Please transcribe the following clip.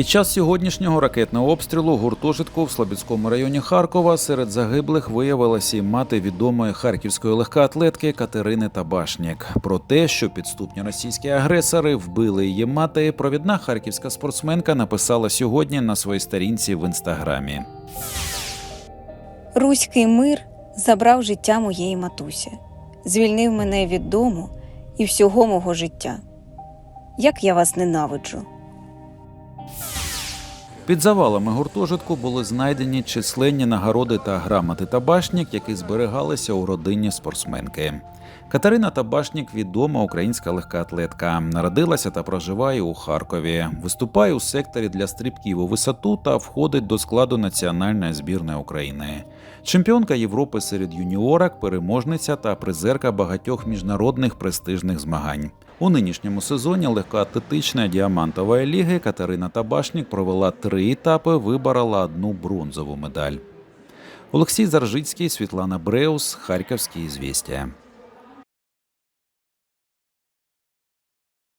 Під час сьогоднішнього ракетного обстрілу гуртожитку в Слобідському районі Харкова серед загиблих виявилася і мати відомої харківської легкоатлетки Катерини Табашнік. Про те, що підступні російські агресори вбили її мати, провідна харківська спортсменка написала сьогодні на своїй сторінці в інстаграмі. Руський мир забрав життя моєї матусі, звільнив мене від дому і всього мого життя. Як я вас ненавиджу. Під завалами гуртожитку були знайдені численні нагороди та грамоти Табашнік, які зберігалися у родині спортсменки. Катерина Табашнік відома українська легкоатлетка. Народилася та проживає у Харкові. Виступає у секторі для стрибків у висоту та входить до складу національної збірної України. Чемпіонка Європи серед юніорок, переможниця та призерка багатьох міжнародних престижних змагань. У нинішньому сезоні легкоатлетична діамантової ліги Катерина Табашнік провела три етапи, виборола одну бронзову медаль. Олексій Заржицький, Світлана Бреус, Харківські звістя.